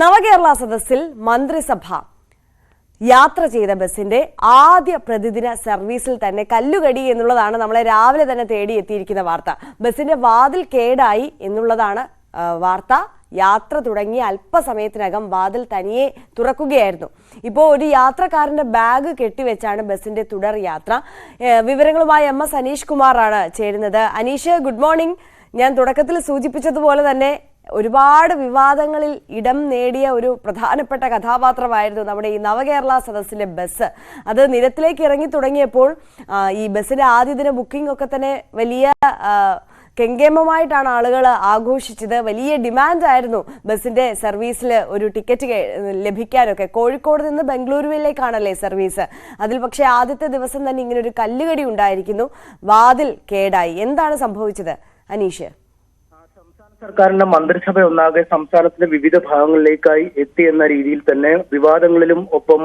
നവകേരള സദസ്സിൽ മന്ത്രിസഭ യാത്ര ചെയ്ത ബസിന്റെ ആദ്യ പ്രതിദിന സർവീസിൽ തന്നെ കല്ലുകടി എന്നുള്ളതാണ് നമ്മളെ രാവിലെ തന്നെ തേടി എത്തിയിരിക്കുന്ന വാർത്ത. ബസിന്റെ വാതിൽ കേടായി എന്നുള്ളതാണ് വാർത്ത. യാത്ര തുടങ്ങി അല്പസമയത്തിനകം വാതിൽ തനിയെ തുറക്കുകയായിരുന്നു. ഇപ്പോൾ ഒരു യാത്രക്കാരന്റെ ബാഗ് കെട്ടിവെച്ചാണ് ബസിന്റെ തുടർ യാത്ര. വിവരങ്ങളുമായി എം എസ് അനീഷ് കുമാറാണ് ചേരുന്നത്. Aneesh good morning. ഞാൻ തുടക്കത്തിൽ സൂചിപ്പിച്ചതുപോലെ തന്നെ ഒരുപാട് വിവാദങ്ങളിൽ ഇടം നേടിയ ഒരു പ്രധാനപ്പെട്ട കഥാപാത്രമായിരുന്നു നമ്മുടെ ഈ നവകേരള സദസ്സിലെ ബസ്. അത് നിരത്തിലേക്ക് ഇറങ്ങി തുടങ്ങിയപ്പോൾ ഈ ബസ്സിന്റെ ആദ്യ ദിന ബുക്കിംഗ് ഒക്കെ തന്നെ വലിയ കെങ്കേമമായിട്ടാണ് ആളുകൾ ആഘോഷിച്ചത്. വലിയ ഡിമാൻഡായിരുന്നു ബസ്സിന്റെ സർവീസിൽ ഒരു ടിക്കറ്റ് ലഭിക്കാനൊക്കെ. കോഴിക്കോട് നിന്ന് ബംഗളൂരുവിലേക്കാണല്ലേ സർവീസ്. അതിൽ പക്ഷേ ആദ്യത്തെ ദിവസം തന്നെ ഇങ്ങനെ ഒരു കല്ലുകടി ഉണ്ടായിരിക്കുന്നു. വാതിൽ കേടായി. എന്താണ് സംഭവിച്ചത്? അനീഷ്. സർക്കാരിന്റെ മന്ത്രിസഭ ഒന്നാകെ സംസ്ഥാനത്തിന്റെ വിവിധ ഭാഗങ്ങളിലേക്കായി എത്തി എന്ന രീതിയിൽ തന്നെ വിവാദങ്ങളിലും ഒപ്പം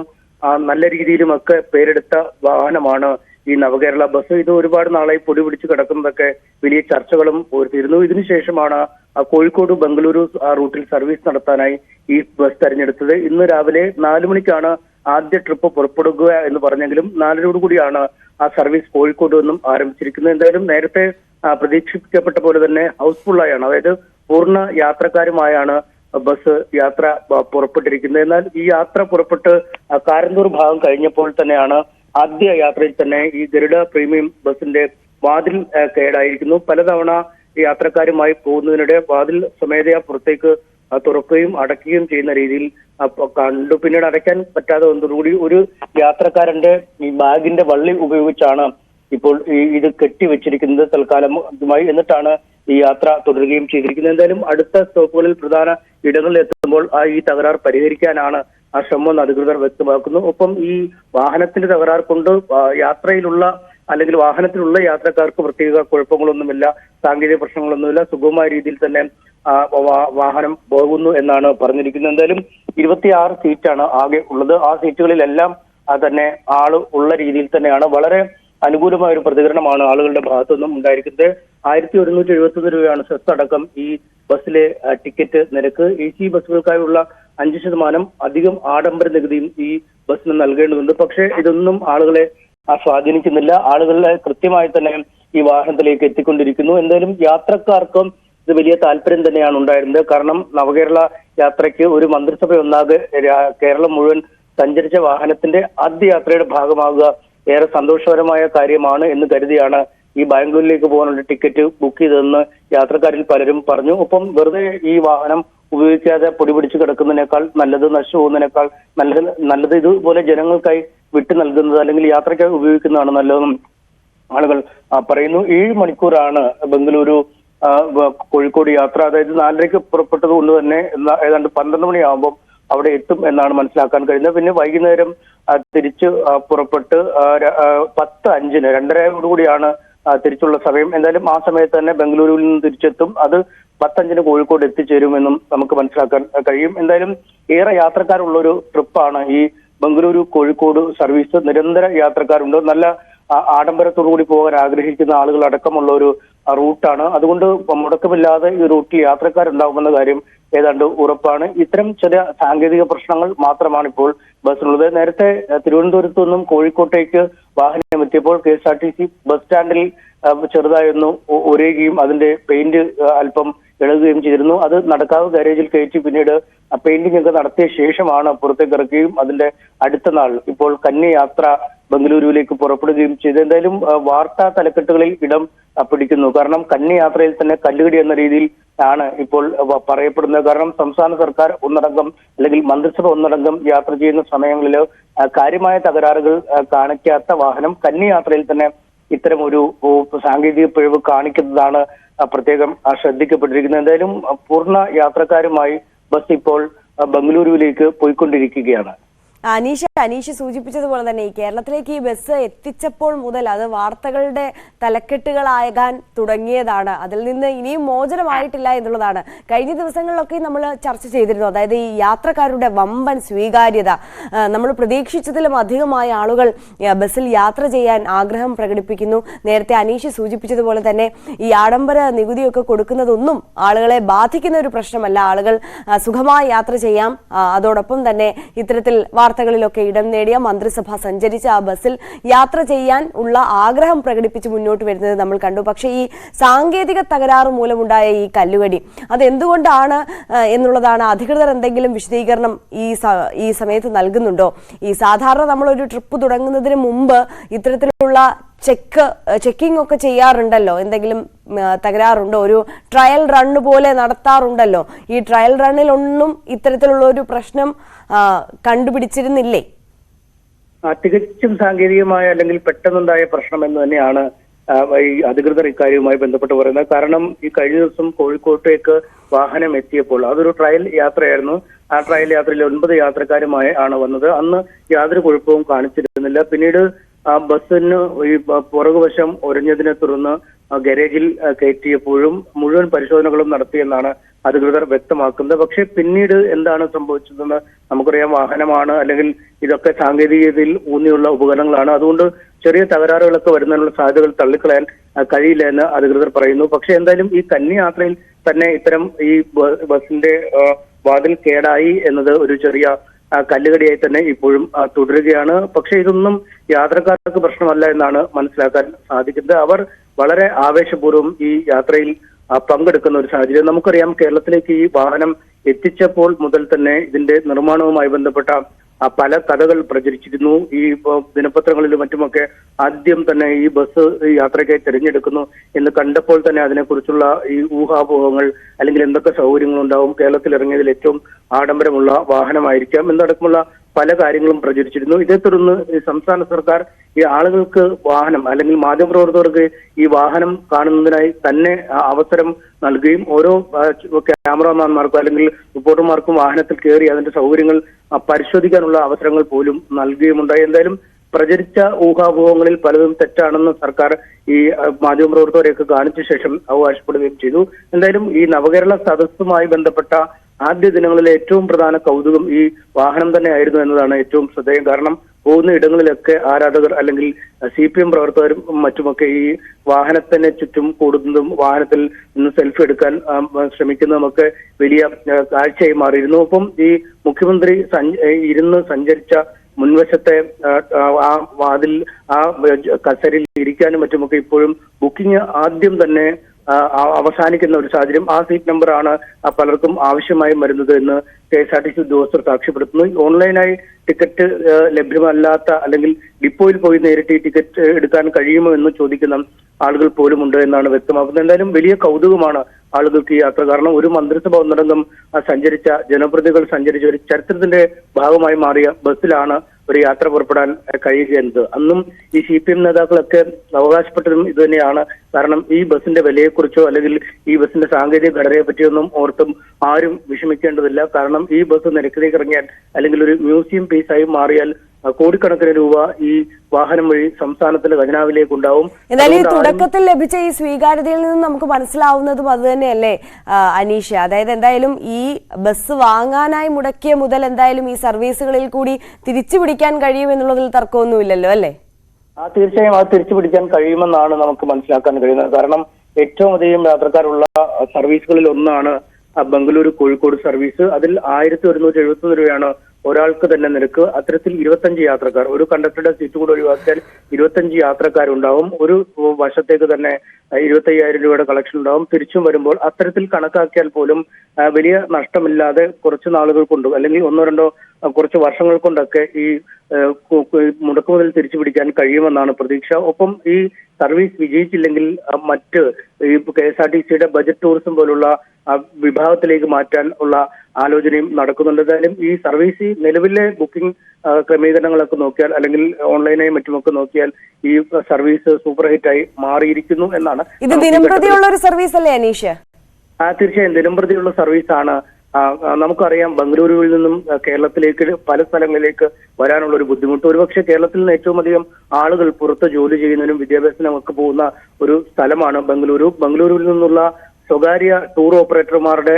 നല്ല രീതിയിലും ഒക്കെ പേരെടുത്ത വാഹനമാണ് ഈ നവകേരള ബസ്. ഇത് ഒരുപാട് നാളായി പൊടി പിടിച്ച് കിടക്കുന്നതൊക്കെ വലിയ ചർച്ചകളും ഉയർത്തിയിരുന്നു. ഇതിനുശേഷമാണ് കോഴിക്കോട് ബംഗളൂരു റൂട്ടിൽ സർവീസ് നടത്താനായി ഈ ബസ് തെരഞ്ഞെടുത്തത്. ഇന്ന് രാവിലെ നാലു മണിക്കാണ് ആദ്യ ട്രിപ്പ് പുറപ്പെടുക എന്ന് പറഞ്ഞെങ്കിലും നാലരോട് കൂടിയാണ് ആ സർവീസ് കോഴിക്കോട് നിന്നും ആരംഭിച്ചിരിക്കുന്നത്. എന്തായാലും നേരത്തെ പ്രതീക്ഷിക്കപ്പെട്ട പോലെ തന്നെ ഹൗസ്ഫുള്ളായാണ്. അതായത് പൂർണ യാത്രക്കാരുമായാണ് ബസ് യാത്ര പുറപ്പെട്ടിരിക്കുന്നത്. എന്നാൽ ഈ യാത്ര പുറപ്പെട്ട് കാരന്തൂർ ഭാഗം കഴിഞ്ഞപ്പോൾ തന്നെയാണ് ആദ്യ യാത്രയിൽ തന്നെ ഈ ഗരുഡ പ്രീമിയം ബസിന്റെ വാതിൽ കേടായിരിക്കുന്നു. പലതവണ യാത്രക്കാരുമായി പോകുന്നതിനിടെ വാതിൽ സ്വമേധയാ പുറത്തേക്ക് തുറക്കുകയും അടയ്ക്കുകയും ചെയ്യുന്ന രീതിയിൽ കണ്ടു. പിന്നീട് അടയ്ക്കാൻ പറ്റാതെ വന്നതോടുകൂടി ഒരു യാത്രക്കാരന്റെ ഈ ബാഗിന്റെ വള്ളി ഉപയോഗിച്ചാണ് ഇപ്പോൾ ഇത് കെട്ടിവെച്ചിരിക്കുന്നത് തൽക്കാലം ഇതുമായി എന്നിട്ടാണ് ഈ യാത്ര തുടരുകയും ചെയ്തിരിക്കുന്നത്. എന്തായാലും അടുത്ത സ്റ്റോപ്പുകളിൽ പ്രധാന ഇടങ്ങളിൽ എത്തുമ്പോൾ ആ ഈ തകരാർ പരിഹരിക്കാനാണ് ആ ശ്രമം അധികൃതർ വ്യക്തമാക്കുന്നു. ഒപ്പം ഈ വാഹനത്തിന്റെ തകരാർ കൊണ്ട് യാത്രയിലുള്ള അല്ലെങ്കിൽ വാഹനത്തിലുള്ള യാത്രക്കാർക്ക് പ്രത്യേക കുഴപ്പങ്ങളൊന്നുമില്ല സാങ്കേതിക പ്രശ്നങ്ങളൊന്നുമില്ല. സുഗമമായ രീതിയിൽ തന്നെ വാഹനം പോകുന്നു എന്നാണ് പറഞ്ഞിരിക്കുന്നത്. എന്തായാലും ഇരുപത്തിയാറ് സീറ്റാണ് ആകെ ഉള്ളത്. ആ സീറ്റുകളിലെല്ലാം തന്നെ ആൾ ഉള്ള രീതിയിൽ തന്നെയാണ്. വളരെ അനുകൂലമായ ഒരു പ്രതികരണമാണ് ആളുകളുടെ ഭാഗത്തു നിന്നും ഉണ്ടായിരിക്കുന്നത്. ആയിരത്തി ഒരുന്നൂറ്റി എഴുപത്തി രൂപയാണ് സെസ് അടക്കം ഈ ബസ്സിലെ ടിക്കറ്റ് നിരക്ക്. എ സി ബസ്സുകൾക്കായുള്ള അഞ്ച് ശതമാനം അധികം ആഡംബര നികുതിയും ഈ ബസ്സിന് നൽകേണ്ടതുണ്ട്. പക്ഷേ ഇതൊന്നും ആളുകളെ സ്വാധീനിക്കുന്നില്ല. ആളുകളെ കൃത്യമായി തന്നെ ഈ വാഹനത്തിലേക്ക് എത്തിക്കൊണ്ടിരിക്കുന്നു. എന്തായാലും യാത്രക്കാർക്കും ഇത് വലിയ താല്പര്യം തന്നെയാണ് ഉണ്ടായിരുന്നത്. കാരണം നവകേരള യാത്രയ്ക്ക് ഒരു മന്ത്രിസഭ ഒന്നാകെ കേരളം മുഴുവൻ സഞ്ചരിച്ച വാഹനത്തിന്റെ ആദ്യ യാത്രയുടെ ഭാഗമാകുക ഏറെ സന്തോഷകരമായ കാര്യമാണ് എന്ന് കരുതിയാണ് ഈ ബാംഗ്ലൂരിലേക്ക് പോകാനുള്ള ടിക്കറ്റ് ബുക്ക് ചെയ്തതെന്ന് യാത്രക്കാരിൽ പലരും പറഞ്ഞു. ഒപ്പം വെറുതെ ഈ വാഹനം ഉപയോഗിക്കാതെ പൊടി പിടിച്ച് കിടക്കുന്നതിനേക്കാൾ നല്ലത് നശിച്ചു പോകുന്നതിനേക്കാൾ നല്ലത് നല്ലത് ഇതുപോലെ ജനങ്ങൾക്കായി വിട്ടു നൽകുന്നത് അല്ലെങ്കിൽ യാത്രയ്ക്കായി ഉപയോഗിക്കുന്നതാണ് നല്ലതെന്നും ആളുകൾ പറയുന്നു. ഏഴ് മണിക്കൂറാണ് ബംഗളൂരു കോഴിക്കോട് യാത്ര. അതായത് നാലരയ്ക്ക് പുറപ്പെട്ടത് കൊണ്ട് തന്നെ ഏതാണ്ട് പന്ത്രണ്ട് മണിയാകുമ്പോൾ അവിടെ എത്തും എന്നാണ് മനസ്സിലാക്കാൻ കഴിയുന്നത്. പിന്നെ വൈകുന്നേരം തിരിച്ച് പുറപ്പെട്ട് പത്ത് അഞ്ചിന് രണ്ടരയോടുകൂടിയാണ് തിരിച്ചുള്ള സമയം. എന്തായാലും ആ സമയത്ത് തന്നെ ബംഗളൂരുവിൽ നിന്ന് തിരിച്ചെത്തും. അത് പത്തഞ്ചിന് കോഴിക്കോട് എത്തിച്ചേരുമെന്നും നമുക്ക് മനസ്സിലാക്കാൻ കഴിയും. എന്തായാലും ഏറെ യാത്രക്കാരുള്ള ഒരു ട്രിപ്പാണ് ഈ ബംഗളൂരു കോഴിക്കോട് സർവീസ്. നിരന്തര യാത്രക്കാരുണ്ട്. നല്ല ആ- ആഡംബരത്തോടു കൂടി പോകാൻ ആഗ്രഹിക്കുന്ന ആളുകൾ അടക്കമുള്ള ഒരു റൂട്ടാണ്. അതുകൊണ്ട് മുടക്കമില്ലാതെ ഈ റൂട്ടിൽ യാത്രക്കാരുണ്ടാകുമെന്ന കാര്യം ഏതാണ്ട് ഉറപ്പാണ്. ഇത്തരം ചില സാങ്കേതിക പ്രശ്നങ്ങൾ മാത്രമാണ് ഇപ്പോൾ ബസ്സിനുള്ളത്. നേരത്തെ തിരുവനന്തപുരത്തു നിന്നും കോഴിക്കോട്ടേക്ക് വാഹനം എത്തിയപ്പോൾ K S R T C bus സ്റ്റാൻഡിൽ ചെറുതായൊന്ന് ഒരയുകയും അതിന്റെ പെയിന്റ് അല്പം ഇളകുകയും ചെയ്തിരുന്നു. അത് നടക്കാവ് ഗാരേജിൽ കയറ്റി പിന്നീട് പെയിന്റിംഗ് ഒക്കെ നടത്തിയ ശേഷമാണ് പുറത്തേക്ക് ഇറക്കുകയും അതിന്റെ അടുത്ത നാൾ ഇപ്പോൾ കന്നി യാത്ര ബംഗളൂരുവിലേക്ക് പുറപ്പെടുകയും ചെയ്തു. എന്തായാലും വാർത്താ തലക്കെട്ടുകളിൽ ഇടം പിടിക്കുന്നു. കാരണം കന്നി യാത്രയിൽ തന്നെ കല്ലുകടി എന്ന രീതിയിൽ ആണ് ഇപ്പോൾ പറയപ്പെടുന്നത്. കാരണം സംസ്ഥാന സർക്കാർ ഒന്നടങ്കം അല്ലെങ്കിൽ മന്ത്രിസഭ ഒന്നടങ്കം യാത്ര ചെയ്യുന്ന സമയങ്ങളിൽ കാര്യമായ തകരാറുകൾ കാണിക്കാത്ത വാഹനം കന്നി യാത്രയിൽ തന്നെ ഇത്തരം ഒരു സാങ്കേതിക പിഴവ് കാണിക്കുന്നതാണ് പ്രത്യേകം ശ്രദ്ധിക്കപ്പെട്ടിരിക്കുന്നത്. എന്തായാലും പൂർണ യാത്രക്കാരുമായി ബസ് ഇപ്പോൾ ബംഗളൂരുവിലേക്ക് പോയിക്കൊണ്ടിരിക്കുകയാണ്. അനീഷ അനീഷ് സൂചിപ്പിച്ചതുപോലെ തന്നെ ഈ കേരളത്തിലേക്ക് ഈ ബസ് എത്തിച്ചപ്പോൾ മുതൽ അത് വാർത്തകളുടെ തലക്കെട്ടുകളാകാൻ തുടങ്ങിയതാണ്. അതിൽ നിന്ന് ഇനിയും മോചനമായിട്ടില്ല എന്നുള്ളതാണ്. കഴിഞ്ഞ ദിവസങ്ങളിലൊക്കെ നമ്മൾ ചർച്ച ചെയ്തിരുന്നു. അതായത് ഈ യാത്രക്കാരുടെ വമ്പൻ സ്വീകാര്യത. നമ്മൾ പ്രതീക്ഷിച്ചതിലും അധികമായ ആളുകൾ ബസ്സിൽ യാത്ര ചെയ്യാൻ ആഗ്രഹം പ്രകടിപ്പിക്കുന്നു. നേരത്തെ അനീഷ് സൂചിപ്പിച്ചതുപോലെ തന്നെ ഈ ആഡംബര നികുതിയൊക്കെ കൊടുക്കുന്നതൊന്നും ആളുകളെ ബാധിക്കുന്ന ഒരു പ്രശ്നമല്ല. ആളുകൾ സുഖമായി യാത്ര ചെയ്യാം. അതോടൊപ്പം തന്നെ ഇത്തരത്തിൽ വാർത്തകളിലൊക്കെ ഇടം നേടിയ മന്ത്രിസഭ സഞ്ചരിച്ച ആ ബസ്സിൽ യാത്ര ചെയ്യാൻ ഉള്ള ആഗ്രഹം പ്രകടിപ്പിച്ച് മുന്നോട്ട് വരുന്നത് നമ്മൾ കണ്ടു. പക്ഷേ ഈ സാങ്കേതിക തകരാറ് മൂലമുണ്ടായ ഈ കല്ലുകടി അതെന്തുകൊണ്ടാണ് എന്നുള്ളതാണ് അധികൃതർ എന്തെങ്കിലും വിശദീകരണം ഈ ഈ സമയത്ത് നൽകുന്നുണ്ടോ? ഈ സാധാരണ നമ്മളൊരു ട്രിപ്പ് തുടങ്ങുന്നതിന് മുമ്പ് ഇത്തരത്തിലുള്ള ചെക്ക് ചെക്കിംഗ് ഒക്കെ ചെയ്യാറുണ്ടല്ലോ? എന്തെങ്കിലും തകരാറുണ്ടോ. ഒരു ട്രയൽ റണ്ണ് പോലെ നടത്താറുണ്ടല്ലോ. ഈ ട്രയൽ റണ്ണിലൊന്നും ഇത്തരത്തിലുള്ള ഒരു പ്രശ്നം കണ്ടുപിടിച്ചിരുന്നില്ലേ? തികച്ചും സാങ്കേതികമായ അല്ലെങ്കിൽ പെട്ടെന്നുണ്ടായ പ്രശ്നം എന്ന് തന്നെയാണ് ഈ അധികൃതർ ഇക്കാര്യവുമായി ബന്ധപ്പെട്ട് പറയുന്നത്. കാരണം ഈ കഴിഞ്ഞ ദിവസം കോഴിക്കോട്ടേക്ക് വാഹനം എത്തിയപ്പോൾ അതൊരു ട്രയൽ യാത്രയായിരുന്നു. ആ ട്രയൽ യാത്രയിൽ ഒൻപത് യാത്രക്കാരുമായി ആണ് വന്നത്. അന്ന് യാതൊരു കുഴപ്പവും കാണിച്ചിരുന്നില്ല. പിന്നീട് ആ ബസ്സിന് ഈ പുറകുവശം ഒരഞ്ഞതിനെ തുടർന്ന് ഗാരേജിൽ കയറ്റിയപ്പോഴും മുഴുവൻ പരിശോധനകളും നടത്തിയെന്നാണ് അധികൃതർ വ്യക്തമാക്കുന്നത്. പക്ഷേ പിന്നീട് എന്താണ് സംഭവിച്ചതെന്ന് നമുക്കറിയാം. വാഹനമാണ് അല്ലെങ്കിൽ ഇതൊക്കെ സാങ്കേതികതയിൽ ഊന്നിയുള്ള ഉപകരണങ്ങളാണ്. അതുകൊണ്ട് ചെറിയ തകരാറുകളൊക്കെ വരുന്നതിനുള്ള സാധ്യതകൾ തള്ളിക്കളയാൻ കഴിയില്ല എന്ന് അധികൃതർ പറയുന്നു. പക്ഷേ എന്തായാലും ഈ കന്നി യാത്രയിൽ തന്നെ ഇത്തരം ഈ ബസിന്റെ വാതിൽ കേടായി എന്നത് ഒരു ചെറിയ കല്ലുകടിയായി തന്നെ ഇപ്പോഴും തുടരുകയാണ്. പക്ഷേ ഇതൊന്നും യാത്രക്കാർക്ക് പ്രശ്നമല്ല എന്നാണ് മനസ്സിലാക്കാൻ സാധിക്കുന്നത്. അവർ വളരെ ആവേശപൂർവം ഈ യാത്രയിൽ പങ്കെടുക്കുന്ന ഒരു സാഹചര്യം. നമുക്കറിയാം കേരളത്തിലേക്ക് ഈ വാഹനം എത്തിച്ചപ്പോൾ മുതൽ തന്നെ ഇതിന്റെ നിർമ്മാണവുമായി ബന്ധപ്പെട്ട പല കഥകൾ പ്രചരിച്ചിരുന്നു. ഈ ദിനപത്രങ്ങളിലും മറ്റുമൊക്കെ ആദ്യം തന്നെ ഈ ബസ് യാത്രയ്ക്കായി തിരഞ്ഞെടുക്കുന്നു എന്ന് കണ്ടപ്പോൾ തന്നെ അതിനെക്കുറിച്ചുള്ള ഈ ഊഹാപോഹങ്ങൾ അല്ലെങ്കിൽ എന്തൊക്കെ സൗകര്യങ്ങൾ ഉണ്ടാവും കേരളത്തിൽ ഇറങ്ങിയതിൽ ഏറ്റവും ആഡംബരമുള്ള വാഹനമായിരിക്കാം എന്നടക്കമുള്ള പല കാര്യങ്ങളും പ്രചരിച്ചിരുന്നു. ഇതേ തുടർന്ന് സംസ്ഥാന സർക്കാർ ഈ ആളുകൾക്ക് വാഹനം അല്ലെങ്കിൽ മാധ്യമപ്രവർത്തകർക്ക് ഈ വാഹനം കാണുന്നതിനായി തന്നെ അവസരം നൽകുകയും ഓരോ ക്യാമറമാൻമാർക്കും അല്ലെങ്കിൽ റിപ്പോർട്ടർമാർക്കും വാഹനത്തിൽ കയറി അതിന്റെ സൗകര്യങ്ങൾ പരിശോധിക്കാനുള്ള അവസരങ്ങൾ പോലും നൽകുകയുമുണ്ടായി. എന്തായാലും പ്രചരിച്ച ഊഹാപോഹങ്ങളിൽ പലതും തെറ്റാണെന്ന് സർക്കാർ ഈ മാധ്യമ മാധ്യമപ്രവർത്തകരെയൊക്കെ കാണിച്ച ശേഷം അവകാശപ്പെടുകയും ചെയ്തു. എന്തായാലും ഈ നവകേരള സദസ്സുമായി ബന്ധപ്പെട്ട ആദ്യ ദിനങ്ങളിലെ ഏറ്റവും പ്രധാന കൗതുകം ഈ വാഹനം തന്നെയായിരുന്നു എന്നതാണ് ഏറ്റവും ശ്രദ്ധേയം. കാരണം പോകുന്ന ഇടങ്ങളിലൊക്കെ ആരാധകർ അല്ലെങ്കിൽ സി പി എം പ്രവർത്തകരും മറ്റുമൊക്കെ ഈ വാഹനത്തിന് ചുറ്റും കൂടുന്നതും വാഹനത്തിൽ നിന്ന് സെൽഫി എടുക്കാൻ ശ്രമിക്കുന്നതുമൊക്കെ വലിയ കാഴ്ചയായി മാറിയിരുന്നു. ഒപ്പം ഈ മുഖ്യമന്ത്രി ഇരുന്ന് സഞ്ചരിച്ച മുൻവശത്തെ ആ, വാതിൽ ആ കസരിൽ ഇരിക്കാനും മറ്റുമൊക്കെ ഇപ്പോഴും ബുക്കിംഗ് ആദ്യം തന്നെ അവസാനിക്കുന്ന ഒരു സാഹചര്യം. ആ സീറ്റ് നമ്പറാണ് പലർക്കും ആവശ്യമായി വരുന്നത് എന്ന് K S R T C ഉദ്യോഗസ്ഥർ സാക്ഷ്യപ്പെടുത്തുന്നു. ഓൺലൈനായി ടിക്കറ്റ് ലഭ്യമല്ലാത്ത അല്ലെങ്കിൽ ഡിപ്പോയിൽ പോയി നേരിട്ട് ഈ ടിക്കറ്റ് എടുക്കാൻ കഴിയുമോ എന്ന് ചോദിക്കുന്ന ആളുകൾ പോലും ഉണ്ട് എന്നാണ് വ്യക്തമാക്കുന്നത്. എന്തായാലും വലിയ കൗതുകമാണ് ആളുകൾക്ക് ഈ യാത്ര. കാരണം ഒരു മന്ത്രിസഭ ഒന്നടങ്കം സഞ്ചരിച്ച ജനപ്രതിനിധികൾ സഞ്ചരിച്ച ഒരു ചരിത്രത്തിന്റെ ഭാഗമായി മാറിയ ബസ്സിലാണ് ഒരു യാത്ര പുറപ്പെടാൻ കഴിയുക കഴിയുകയെന്നത് അന്നും ഈ സി പി എം നേതാക്കളൊക്കെ അവകാശപ്പെട്ടതും ഇതുതന്നെയാണ് കാരണം ഈ ബസിന്റെ വിലയെക്കുറിച്ചോ അല്ലെങ്കിൽ ഈ ബസിന്റെ സാങ്കേതിക ഘടനയെ പറ്റിയൊന്നും ഓർത്തും ആരും വിഷമിക്കേണ്ടതില്ല. കാരണം ഈ ബസ് നിരക്കിലേക്ക് ഇറങ്ങിയാൽ അല്ലെങ്കിൽ ഒരു മ്യൂസിയം പീസായി മാറിയാൽ കോടിക്കണക്കിന് രൂപ ഈ വാഹനം വഴി സംസ്ഥാനത്തിന്റെ ഖജനാവിലേക്ക് ഉണ്ടാവും. എന്തായാലും ഈ തുടക്കത്തിൽ ലഭിച്ച ഈ സ്വീകാര്യതയിൽ നിന്ന് നമുക്ക് മനസ്സിലാവുന്നതും അത് തന്നെയല്ലേ അനീഷ? അതായത് എന്തായാലും ഈ ബസ് വാങ്ങാനായി മുടക്കിയ മുതൽ എന്തായാലും ഈ സർവീസുകളിൽ കൂടി തിരിച്ചു പിടിക്കാൻ കഴിയും എന്നുള്ളതിൽ തർക്കമൊന്നുമില്ലല്ലോ അല്ലേ? ആ തീർച്ചയായും അത് തിരിച്ചു പിടിക്കാൻ കഴിയുമെന്നാണ് നമുക്ക് മനസ്സിലാക്കാൻ കഴിയുന്നത്. കാരണം ഏറ്റവും അധികം യാത്രക്കാരുള്ള സർവീസുകളിൽ ഒന്നാണ് ബംഗളൂരു കോഴിക്കോട് സർവീസ്. അതിൽ ആയിരത്തി ഒരുന്നൂറ്റി എഴുപത്തി രൂപയാണ് ഒരാൾക്ക് തന്നെ നിരക്ക് അത്തരത്തിൽ ഇരുപത്തഞ്ച് യാത്രക്കാർ ഒരു കണ്ടക്ടറുടെ സീറ്റ് കൂടെ ഒഴിവാക്കിയാൽ ഇരുപത്തഞ്ച് യാത്രക്കാരുണ്ടാവും. ഒരു വശത്തേക്ക് തന്നെ ഇരുപത്തി അയ്യായിരം രൂപയുടെ കളക്ഷൻ ഉണ്ടാവും. തിരിച്ചും വരുമ്പോൾ അത്തരത്തിൽ കണക്കാക്കിയാൽ പോലും വലിയ നഷ്ടമില്ലാതെ കുറച്ച് നാളുകൾ കൊണ്ട് അല്ലെങ്കിൽ ഒന്നോ രണ്ടോ കുറച്ച് വർഷങ്ങൾ കൊണ്ടൊക്കെ ഈ മുടക്കു മുതൽ മുടക്കുമുതൽ തിരിച്ചു പിടിക്കാൻ കഴിയുമെന്നാണ് പ്രതീക്ഷ. ഒപ്പം ഈ സർവീസ് വിജയിച്ചില്ലെങ്കിൽ മറ്റ് ഈ കെ എസ് ആർ ടി സിയുടെ ബജറ്റ് ടൂറിസം പോലുള്ള വിഭാഗത്തിലേക്ക് മാറ്റാൻ ഉള്ള ആലോചനയും നടക്കുന്നുണ്ട്. എന്തായാലും ഈ സർവീസ് നിലവിലെ ബുക്കിംഗ് ക്രമീകരണങ്ങളൊക്കെ നോക്കിയാൽ അല്ലെങ്കിൽ ഓൺലൈനായി മറ്റുമൊക്കെ നോക്കിയാൽ ഈ സർവീസ് സൂപ്പർ ഹിറ്റായി മാറിയിരിക്കുന്നു എന്നാണ് ഇത് നമുക്ക് ഈ ദിനം ഘട്ടത്തിൽ പ്രതിയുള്ള ഒരു സർവീസ് അല്ലേ അനീഷ്? ആ തീർച്ചയായും. ദിനംപ്രതിയുള്ള സർവീസാണ് നമുക്കറിയാം ബംഗളൂരുവിൽ നിന്നും കേരളത്തിലേക്ക് പല സ്ഥലങ്ങളിലേക്ക് വരാനുള്ള ഒരു ബുദ്ധിമുട്ട്. ഒരുപക്ഷെ കേരളത്തിൽ നിന്ന് ഏറ്റവും അധികം ആളുകൾ പുറത്ത് ജോലി ചെയ്യുന്നതിനും വിദ്യാഭ്യാസത്തിനും ഒക്കെ പോകുന്ന ഒരു സ്ഥലമാണ് ബംഗളൂരു. ബംഗളൂരുവിൽ നിന്നുള്ള സ്വകാര്യ ടൂർ ഓപ്പറേറ്റർമാരുടെ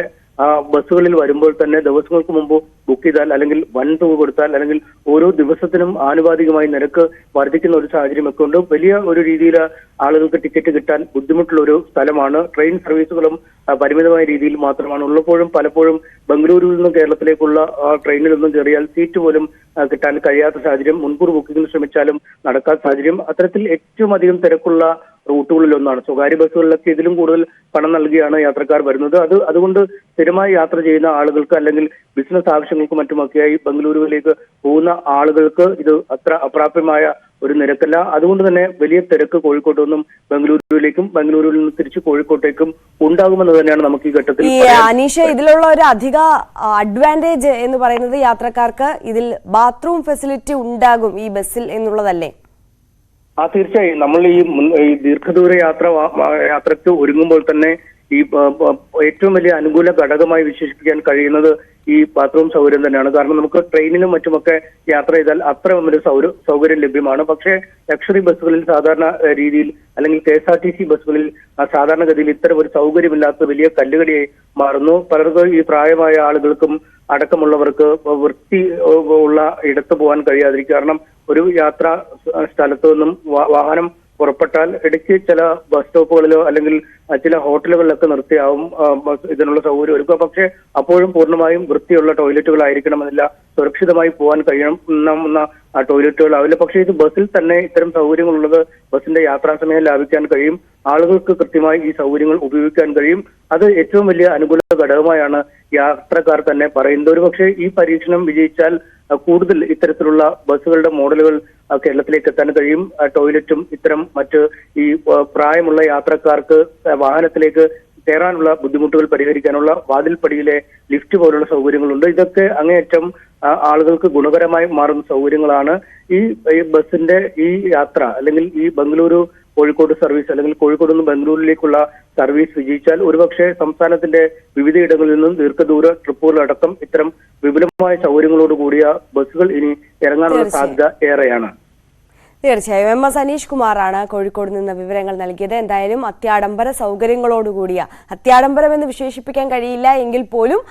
ബസ്സുകളിൽ വരുമ്പോൾ തന്നെ ദിവസങ്ങൾക്ക് മുമ്പ് ബുക്ക് ചെയ്താൽ അല്ലെങ്കിൽ വൻ തുക കൊടുത്താൽ അല്ലെങ്കിൽ ഓരോ ദിവസത്തിനും ആനുപാതികമായി നിരക്ക് വർദ്ധിക്കുന്ന ഒരു സാഹചര്യമൊക്കെ ഉണ്ട്. വലിയ ഒരു രീതിയിൽ ആളുകൾക്ക് ടിക്കറ്റ് കിട്ടാൻ ബുദ്ധിമുട്ടുള്ള ഒരു സ്ഥലമാണ്. ട്രെയിൻ സർവീസുകളും പരിമിതമായ രീതിയിൽ മാത്രമാണ്. ഉള്ളപ്പോഴും പലപ്പോഴും ബംഗളൂരുവിൽ നിന്ന് കേരളത്തിലേക്കുള്ള ആ, ട്രെയിനിലൊന്നും കയറിയാൽ സീറ്റ് പോലും ആ, കിട്ടാൻ കഴിയാത്ത സാഹചര്യം മുൻകൂർ ബുക്കിംഗിന് ശ്രമിച്ചാലും നടക്കാത്ത സാഹചര്യം. അത്തരത്തിൽ ഏറ്റവും അധികം തിരക്കുള്ള റൂട്ടുകളിൽ ഒന്നാണ്. സ്വകാര്യ ബസ്സുകളിലൊക്കെ ഇതിലും കൂടുതൽ പണം നൽകിയാണ് യാത്രക്കാർ വരുന്നത്. അത് അതുകൊണ്ട് സ്ഥിരമായി യാത്ര ചെയ്യുന്ന ആളുകൾക്ക് അല്ലെങ്കിൽ ബിസിനസ് ആവശ്യങ്ങൾക്കും മറ്റുമൊക്കെയായി ബംഗളൂരുവിലേക്ക് പോകുന്ന ആളുകൾക്ക് ഇത് അത്ര അപ്രാപ്യമായ ഒരു നിരക്കല്ല. അതുകൊണ്ട് തന്നെ വലിയ തിരക്ക് കോഴിക്കോട്ട് നിന്നും ബംഗളൂരുവിലേക്കും ബംഗളൂരുവിൽ നിന്ന് തിരിച്ച് കോഴിക്കോട്ടേക്കും ഉണ്ടാകുമെന്ന് തന്നെയാണ് നമുക്ക് ഈ ഘട്ടത്തിൽ ഈ അനീഷ ഇതിലുള്ള ഒരു അധിക അഡ്വാന്റേജ് എന്ന് പറയുന്നത് യാത്രക്കാർക്ക് ഇതിൽ ബാത്റൂം ഫെസിലിറ്റി ഉണ്ടാകും ഈ ബസ്സിൽ എന്നുള്ളതല്ലേ? ആ തീർച്ചയായും. നമ്മൾ ഈ ദീർഘദൂര യാത്ര യാത്രയ്ക്ക് ഒരുങ്ങുമ്പോൾ തന്നെ ഈ ഏറ്റവും വലിയ അനുകൂല ഘടകമായി വിശേഷിപ്പിക്കാൻ കഴിയുന്നത് ഈ ബാത്റൂം സൗകര്യം തന്നെയാണ്. കാരണം നമുക്ക് ട്രെയിനിലും മറ്റുമൊക്കെ യാത്ര ചെയ്താൽ അത്ര ഒരു സൗകര്യം ലഭ്യമാണ്. പക്ഷേ ലക്ഷറി ബസ്സുകളിൽ സാധാരണ രീതിയിൽ അല്ലെങ്കിൽ K S R T C ബസ്സുകളിൽ സാധാരണഗതിയിൽ ഇത്തരം ഒരു സൗകര്യമില്ലാത്ത വലിയ കല്ലുകടിയായി മാറുന്നു. പലർക്കും ഈ പ്രായമായ ആളുകൾക്കും അടക്കമുള്ളവർക്ക് വൃത്തി ഉള്ള ഇടത്ത് പോകാൻ കഴിയാതിരിക്കും. കാരണം ഒരു യാത്ര സ്ഥലത്തു നിന്നും വാഹനം പുറപ്പെട്ടാൽ ഇടയ്ക്ക് ചില ബസ് സ്റ്റോപ്പുകളിലോ അല്ലെങ്കിൽ ചില ഹോട്ടലുകളിലൊക്കെ നിർത്തിയാവും ഇതിനുള്ള സൗകര്യം ഒരുക്കുക. പക്ഷേ അപ്പോഴും പൂർണമായും വൃത്തിയുള്ള ടോയ്ലറ്റുകളായിരിക്കണമെന്നില്ല. സുരക്ഷിതമായി പോകാൻ കഴിയണമെന്ന ടോയ്ലറ്റുകൾ ആവില്ല. പക്ഷേ ഇത് ബസ്സിൽ തന്നെ ഇത്തരം സൗകര്യങ്ങളുള്ളത് ബസ്സിന്റെ യാത്രാ സമയം ലാഭിക്കാൻ കഴിയും. ആളുകൾക്ക് കൃത്യമായി ഈ സൗകര്യങ്ങൾ ഉപയോഗിക്കാൻ കഴിയും. അത് ഏറ്റവും വലിയ അനുകൂല ഘടകമായാണ് യാത്രക്കാർ തന്നെ പറയുന്നത്. ഒരുപക്ഷെ ഈ പരീക്ഷണം വിജയിച്ചാൽ കൂടുതൽ ഇത്തരത്തിലുള്ള ബസ്സുകളുടെ മോഡലുകൾ കേരളത്തിലേക്ക് എത്താൻ കഴിയും. ടോയ്ലറ്റും ഇത്തരം മറ്റ് ഈ പ്രായമുള്ള യാത്രക്കാർക്ക് വാഹനത്തിലേക്ക് കയറാനുള്ള ബുദ്ധിമുട്ടുകൾ പരിഹരിക്കാനുള്ള വാതിൽപ്പടിയിലെ ലിഫ്റ്റ് പോലുള്ള സൗകര്യങ്ങളുണ്ട്. ഇതൊക്കെ അങ്ങേയറ്റം ആളുകൾക്ക് ഗുണകരമായി മാറുന്ന സൗകര്യങ്ങളാണ്. ഈ ബസ്സിന്റെ ഈ യാത്ര അല്ലെങ്കിൽ ഈ ബംഗളൂരു കോഴിക്കോട് സർവീസ് അല്ലെങ്കിൽ കോഴിക്കോട് നിന്ന് ബംഗളൂരിലേക്കുള്ള സർവീസ് വിജയിച്ചാൽ ഒരുപക്ഷെ സംസ്ഥാനത്തിന്റെ വിവിധയിടങ്ങളിൽ നിന്നും ദീർഘദൂര ട്രിപ്പുകളടക്കം ഇത്തരം വിപുലമായ സൗകര്യങ്ങളോട് കൂടിയ ബസ്സുകൾ ഇനി ഇറങ്ങാനുള്ള സാധ്യത ഏറെയാണ്. തീർച്ചയായും. എം എസ് അനീഷ് കുമാറാണ് കോഴിക്കോട് നിന്ന് വിവരങ്ങൾ നൽകിയത്. എന്തായാലും അത്യാഡംബര സൗകര്യങ്ങളോടുകൂടിയ അത്യാഡംബരം എന്ന് വിശേഷിപ്പിക്കാൻ കഴിയില്ല എങ്കിൽ പോലും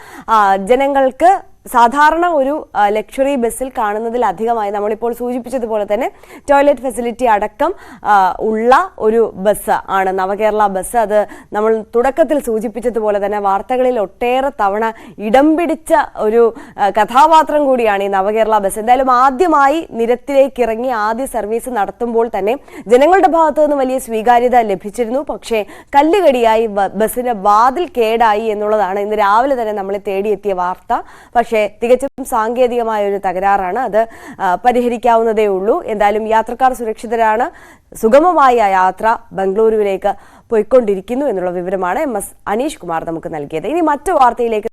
ജനങ്ങൾക്ക് സാധാരണ ഒരു ലക്ഷറി ബസ്സിൽ കാണുന്നതിൽ അധികമായി നമ്മളിപ്പോൾ സൂചിപ്പിച്ചതുപോലെ തന്നെ ടോയ്ലറ്റ് ഫെസിലിറ്റി അടക്കം ഉള്ള ഒരു ബസ് ആണ് നവകേരള ബസ്. അത് നമ്മൾ തുടക്കത്തിൽ സൂചിപ്പിച്ചതുപോലെ തന്നെ വാർത്തകളിൽ ഒട്ടേറെ തവണ ഇടം പിടിച്ച ഒരു കഥാപാത്രം കൂടിയാണ് ഈ നവകേരള ബസ്. എന്തായാലും ആദ്യമായി നിരത്തിലേക്ക് ഇറങ്ങി ആദ്യ സർവീസ് നടത്തുമ്പോൾ തന്നെ ജനങ്ങളുടെ ഭാഗത്തു നിന്ന് വലിയ സ്വീകാര്യത ലഭിച്ചിരുന്നു. പക്ഷേ കല്ലുകടിയായി ബസ്സിന് വാതിൽ കേടായി എന്നുള്ളതാണ് ഇന്ന് രാവിലെ തന്നെ നമ്മളെ തേടിയെത്തിയ വാർത്ത. പക്ഷേ തികച്ചും സാങ്കേതികമായ ഒരു തകരാറാണ്. അത് പരിഹരിക്കാവുന്നതേ ഉള്ളൂ. എന്തായാലും യാത്രക്കാർ സുരക്ഷിതരാണ്. സുഗമമായ യാത്ര ബംഗളൂരുവിലേക്ക് പോയിക്കൊണ്ടിരിക്കുന്നു എന്നുള്ള വിവരമാണ് എം എസ് അനീഷ് കുമാർ നമുക്ക് നൽകിയത്. ഇനി മറ്റു വാർത്തയിലേക്ക്